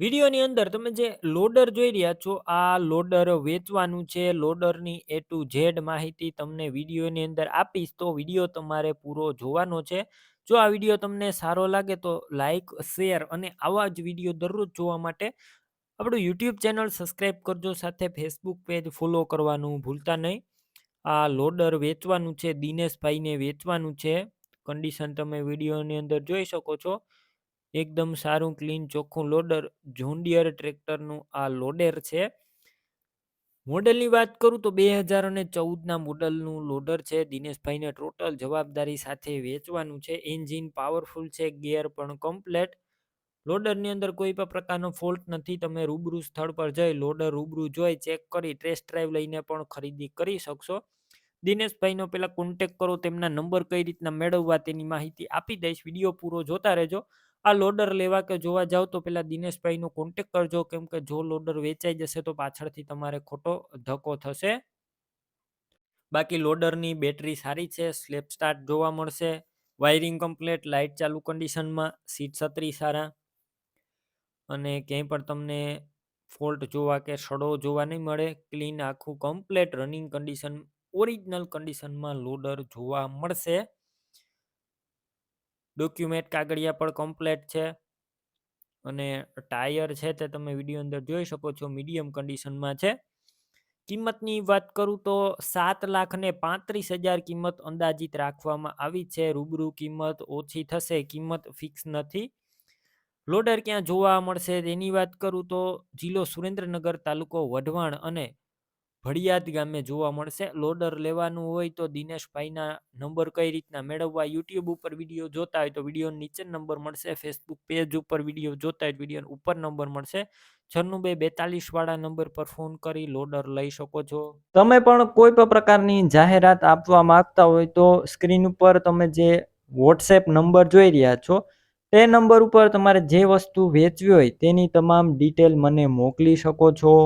વિડીયોની અંદર તમે જે લોડર જોઈ રહ્યા છો, આ લોડર વેચવાનું છે. લોડરની એ ટુ ઝેડ માહિતી તમને વિડીયોની અંદર આપીશ તો વીડિયો તમારે પૂરો જોવાનો છે. જો આ વીડિયો તમને સારો લાગે તો લાઇક શેર અને આવા જ વીડિયો દરરોજ જોવા માટે આપણું યુટ્યુબ ચેનલ સબસ્ક્રાઈબ કરજો. સાથે ફેસબુક પેજ ફોલો કરવાનું ભૂલતા નહીં. આ લોડર વેચવાનું છે. દિનેશભાઈને વેચવાનું છે. કન્ડિશન તમે વિડીયોની અંદર જોઈ શકો છો. એકદમ સારું, ક્લીન, ચોખ્ખું લોડર જોન્ડિયર ટ્રેક્ટરનું આ લોડર છે. મોડલની વાત કરું તો બે હજાર અને ચૌદના મોડલનું લોડર છે. દિનેશભાઈને ટોટલ જવાબદારી સાથે વેચવાનું છે. એન્જિન પાવરફુલ છે, ગિયર પણ કમ્પ્લેટ. લોડરની અંદર કોઈ પણ પ્રકારનો ફોલ્ટ નથી. તમે રૂબરૂ સ્થળ પર જઈ લોડર રૂબરૂ જોઈ ચેક કરી, ટેસ્ટ ડ્રાઈવ લઈને પણ ખરીદી કરી શકશો. દિનેશભાઈનો પહેલાં કોન્ટેક કરો, તેમના નંબર કઈ રીતના મેળવવા તેની માહિતી આપી દઈશ. વીડિયો પૂરો જોતા રહેજો. આ લોડર લેવા કે જોવા જાવ તો પહેલાં દિનેશભાઈનો કોન્ટેક કરજો. કેમ કે જો લોડર વેચાઈ જશે તો પાછળથી તમારે ખોટો ધક્કો થશે. બાકી લોડરની બેટરી સારી છે સ્લેપ સ્ટાર્ટ જોવા મળશે. વાયરિંગ કમ્પ્લેટ લાઇટ ચાલુ કન્ડિશનમાં, સીટ છત્રી સારા. અને ક્યાંય પણ તમને ફોલ્ટ જોવા કે સડો જોવા નહીં મળે, ક્લીન આખું કમ્પ્લેટ રનિંગ કન્ડિશન, ઓરિજિનલ કન્ડિશનમાં લોડર જોવા મળશે. ડોક્યુમેન્ટ કાગળિયા પણ કમ્પ્લેટ છે. અને ટાયર છે તે તમે વીડિયો અંદર જોઈ શકો છો મીડિયમ કન્ડિશનમાં છે. કિંમતની વાત કરું તો સાત લાખ ને પાંત્રીસ હજાર કિંમત અંદાજિત રાખવામાં આવી છે. રૂબરૂ કિંમત ઓછી થશે, કિંમત ફિક્સ નથી. લોડર ક્યાં જોવા મળશે તેની વાત કરું તો જિલ્લો સુરેન્દ્રનગર તાલુકો વઢવાણ અને ભડિયાદ ગામે જોવા મળશે. લોડર લેવાનું હોય તો દિનેશભાઈના નંબર કઈ રીતના મેળવવા યુટ્યુબ ઉપર વીડિયો જોતા હોય તો વીડિયો નીચે નંબર મળશે. ફેસબુક પેજ ઉપર વીડિયો જોતા હોય વીડિયો ઉપર નંબર મળશે. છન્નું બે બેતાલીસ વાળા નંબર પર ફોન કરી લોડર લઈ શકો છો. તમે પણ કોઈ પણ પ્રકારની જાહેરાત આપવા માંગતા હોય તો સ્ક્રીન ઉપર તમે જે વોટ્સએપ નંબર જોઈ રહ્યા છો, તે નંબર ઉપર તમારે જે વસ્તુ વેચવી હોય તેની તમામ ડિટેલ મને મોકલી શકો છો.